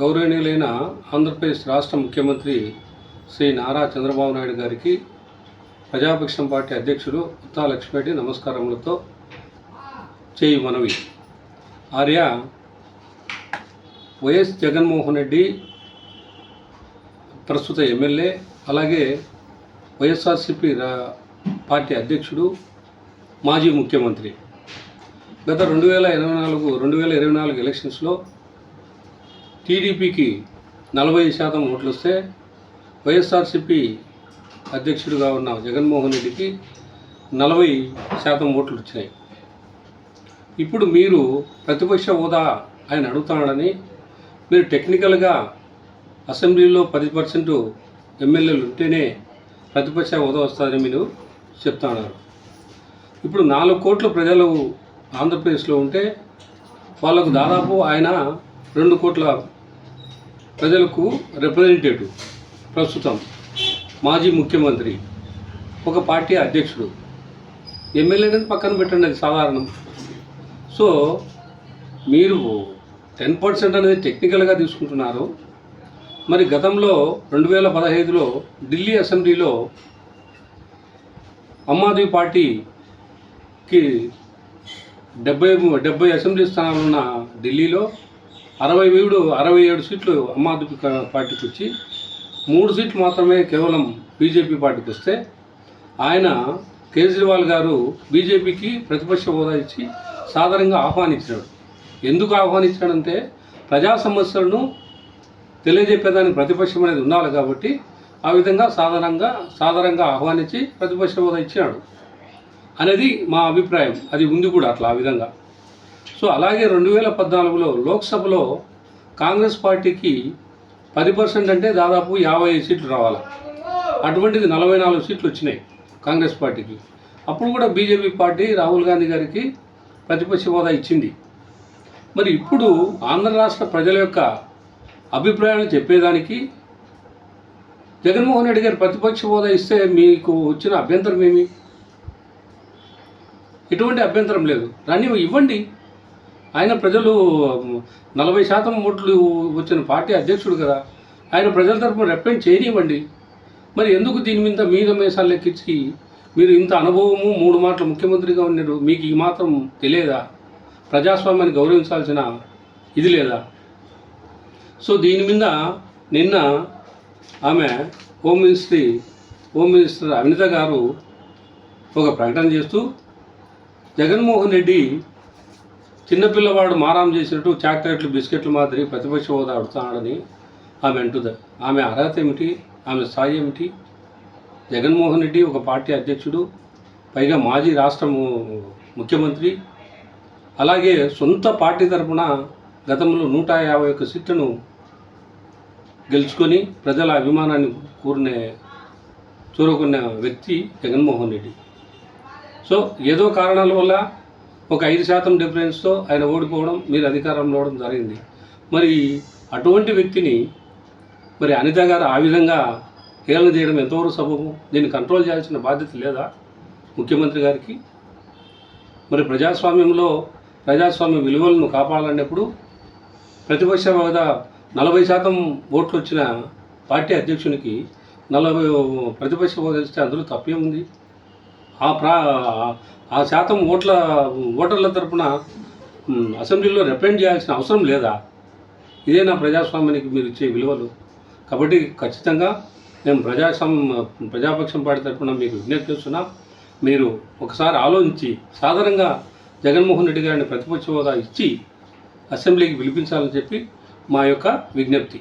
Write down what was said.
గౌరవనీయులైన ఆంధ్రప్రదేశ్ రాష్ట్ర ముఖ్యమంత్రి శ్రీ నారా చంద్రబాబు నాయుడు గారికి ప్రజాపక్షం పార్టీ అధ్యక్షుడు ఉత్తా లక్ష్మిరెడ్డి నమస్కారములతో చేయి మనవి. ఆర్య వైఎస్ జగన్మోహన్ రెడ్డి ప్రస్తుత ఎమ్మెల్యే అలాగే వైఎస్ఆర్సిపి రా- పార్టీ అధ్యక్షుడు మాజీ ముఖ్యమంత్రి. గత రెండు వేల ఇరవై నాలుగు రెండు వేల ఇరవై నాలుగు ఎలక్షన్స్లో టీడీపీకి నలభై శాతం ఓట్లు వస్తే వైఎస్ఆర్సిపి అధ్యక్షుడిగా ఉన్న జగన్మోహన్ రెడ్డికి నలభై శాతం ఓట్లు వచ్చినాయి ఇప్పుడు మీరు ప్రతిపక్ష హోదా ఆయన అడుగుతున్నాడని మీరు టెక్నికల్గా అసెంబ్లీలో పది పర్సెంట్ ఎమ్మెల్యేలు ఉంటేనే ప్రతిపక్ష హోదా వస్తుందని మీరు చెప్తున్నారు. ఇప్పుడు నాలుగు కోట్ల ప్రజలు ఆంధ్రప్రదేశ్లో ఉంటే వాళ్ళకు దాదాపు ఆయన రెండు కోట్ల ప్రజలకు రిప్రజెంటేటివ్ ప్రస్తుతం మాజీ ముఖ్యమంత్రి ఒక పార్టీ అధ్యక్షుడు. ఎమ్మెల్యే అనేది పక్కన పెట్టండి అది సాధారణం. సో మీరు టెన్ పర్సెంట్ అనేది టెక్నికల్గా తీసుకుంటున్నారు. మరి గతంలో రెండు వేల పదహైదులో ఢిల్లీ అసెంబ్లీలో అమ్మాదీ పార్టీకి డెబ్బై డెబ్బై అసెంబ్లీ స్థానాలు ఉన్న ఢిల్లీలో అరవై ఏడు అరవై ఏడు సీట్లు ఆమ్ ఆద్మీ పార్టీకి వచ్చి మూడు సీట్లు మాత్రమే కేవలం బీజేపీ పార్టీకి వస్తే ఆయన కేజ్రీవాల్ గారు బీజేపీకి ప్రతిపక్ష హోదా ఇచ్చి సాధారణంగా ఆహ్వానించినాడు. ఎందుకు ఆహ్వానించాడంటే ప్రజా సమస్యలను తెలియజెప్పేదానికి ప్రతిపక్షం అనేది ఉండాలి కాబట్టి ఆ విధంగా సాధారణంగా సాధారణంగా ఆహ్వానించి ప్రతిపక్ష హోదా ఇచ్చినాడు. అనేది మా అభిప్రాయం. అది ఉంది కూడా అట్లా ఆ విధంగా. సో అలాగే రెండు వేల పద్నాలుగులో లోక్సభలో కాంగ్రెస్ పార్టీకి పది పర్సెంట్ అంటే దాదాపు యాభై ఐదు సీట్లు రావాలి? అటువంటిది నలభై నాలుగు సీట్లు వచ్చినాయి కాంగ్రెస్ పార్టీకి. అప్పుడు కూడా బీజేపీ పార్టీ రాహుల్ గాంధీ గారికి ప్రతిపక్ష హోదా ఇచ్చింది. మరి ఇప్పుడు ఆంధ్ర రాష్ట్ర ప్రజల యొక్క అభిప్రాయాలు చెప్పేదానికి జగన్మోహన్ రెడ్డి గారు ప్రతిపక్ష హోదా ఇస్తే మీకు వచ్చిన అభ్యంతరం ఏమి? ఎటువంటి అభ్యంతరం లేదు. దాన్ని ఇవ్వండి. ఆయన ప్రజలు నలభై శాతం ఓట్లు వచ్చిన పార్టీ అధ్యక్షుడు కదా. ఆయన ప్రజల తరపున రిప్రజెంట్ చేయనివ్వండి. మరి ఎందుకు దీని మీద మీద మేసాలు లెక్కించి మీరు ఇంత అనుభవము మూడు మాటలు ముఖ్యమంత్రిగా ఉన్నారు మీకు ఈ మాత్రం తెలియదా? ప్రజాస్వామ్యాన్ని గౌరవించాల్సిన ఇది లేదా? సో దీని మీద నిన్న ఆమె home ministry home minister Anitha garu ఒక ప్రకటన చేస్తూ జగన్మోహన్ రెడ్డి చిన్నపిల్లవాడు మారాం చేసినట్టు చాక్లెట్లు బిస్కెట్లు మాదిరి ప్రతిపక్ష హోదా అడుగుతాడని ఆమె అంటుంది. ఆమె అర్హత ఏమిటి? ఆమె స్థాయి ఏమిటి? జగన్మోహన్ రెడ్డి ఒక పార్టీ అధ్యక్షుడు పైగా మాజీ రాష్ట్ర ముఖ్యమంత్రి. అలాగే సొంత పార్టీ తరపున గతంలో నూట యాభై ఒక్క సీట్లను గెలుచుకొని ప్రజల అభిమానాన్ని కూరినే చూరుకున్న వ్యక్తి జగన్మోహన్ రెడ్డి. సో ఏదో కారణాల వల్ల ఒక ఐదు శాతం డిఫరెన్స్తో ఆయన ఓడిపోవడం మీరు అధికారంలో అవడం జరిగింది. మరి అటువంటి వ్యక్తిని మరి అనిత గారు ఆ విధంగా హేళన చేయడం ఎంతవరకు సబబు? దీన్ని కంట్రోల్ చేయాల్సిన బాధ్యత లేదా ముఖ్యమంత్రి గారికి? మరి ప్రజాస్వామ్యంలో ప్రజాస్వామ్య విలువలను కాపాడాలన్నప్పుడు ప్రతిపక్ష హోదా నలభై శాతం ఓట్లు వచ్చిన పార్టీ అధ్యక్షునికి నలభై ప్రతిపక్ష హోదా ఇస్తే అందులో తప్పేముంది? ఆ ప్రా ఆ శాతం ఓట్ల ఓటర్ల తరపున అసెంబ్లీలో రిప్రజెంట్ చేయాల్సిన అవసరం లేదా? ఇదే నా ప్రజాస్వామ్యానికి మీరు ఇచ్చే విలువలు. కాబట్టి ఖచ్చితంగా మేము ప్రజాస్వామ్య ప్రజాపక్షం పార్టీ తరపున మీకు విజ్ఞప్తి చేస్తున్నా. మీరు ఒకసారి ఆలోచించి సాధారణంగా జగన్మోహన్ రెడ్డి గారిని ప్రతిపక్ష హోదా ఇచ్చి అసెంబ్లీకి పిలిపించాలని చెప్పి మా యొక్క విజ్ఞప్తి.